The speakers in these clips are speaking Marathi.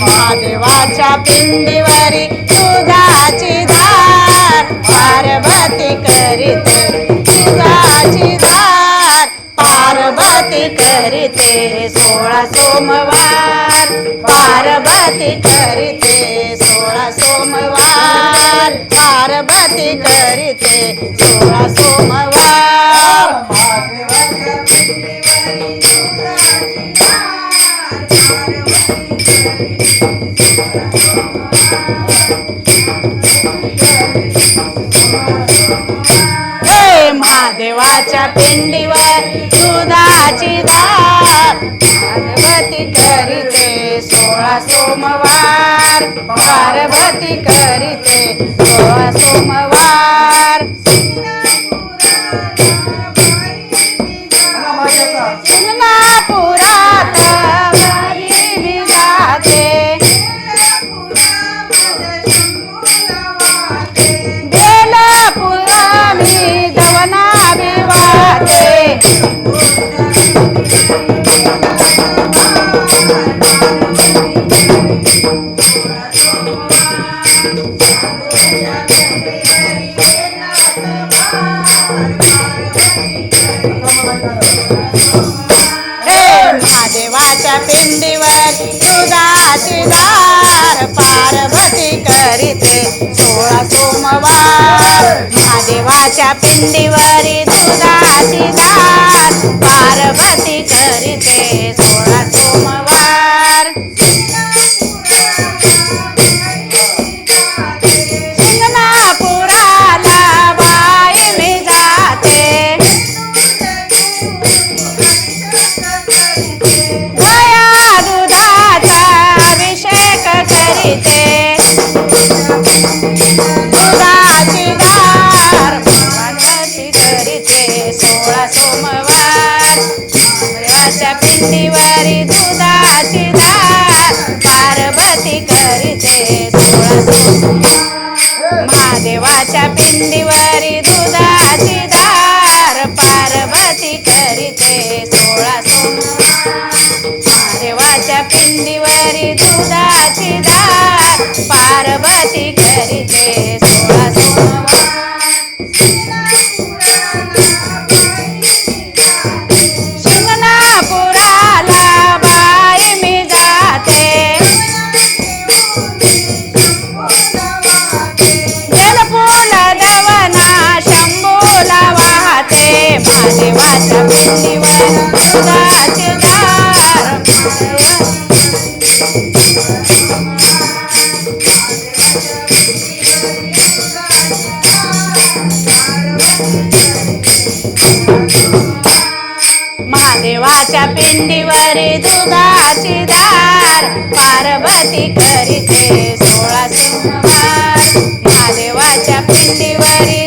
महादेवाच्या पिंडीवरी दुधाची धार पार्वती करीते दुधाची धार पार्वती करीते सोळा सोमवार. पार्वती करीते सोळा सोमवार. पार्वती करीते सोळा सोमवार. हे महादेवाच्या पिंडीवर दुधाची पार्वती करीते सोळा सोमवार. पार्वती करीते सोळा सोमवार. मी जाते महादेवाच्या पिंडीवर दुधाची दार पार्वती करीते. सोळा सोमवार. महादेवाच्या पिंडीवर दुधाची दार करीते सोळा सोमवार. महादेवाच्या पिंडीवरी दुधाची धार पार्वती करीते सोळा सोमवार. महादेवाच्या पिंडीवारी दुधाची धार पार्वती करीते सोळा सोमवार. महादेवाच्या पिंडीवरी दुधाची धार पार्वती करीते सोळा सोमवार. महादेवाच्या पिंडीवर दुधाची दार पिंडीवरी दुधाची धार पार्वती करीते सोळा सोमवार महादेवाच्या पिंडीवरी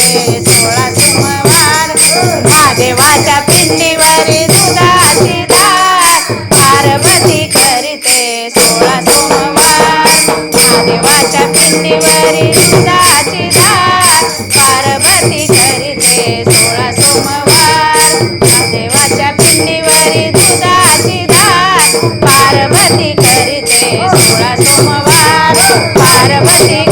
करीते सोळा सोमवार महादेवाच्या पिंडीवरी दुधाची धार पार्वती करीते सोळा सोमवार महादेवाच्या पिंडीवरी दुधाची धार पार्वती करीते. सोळा सोमवार महादेवाच्या पिंडीवरी दुधाची धार पार्वती करीते सोळा सोमवार पार्वती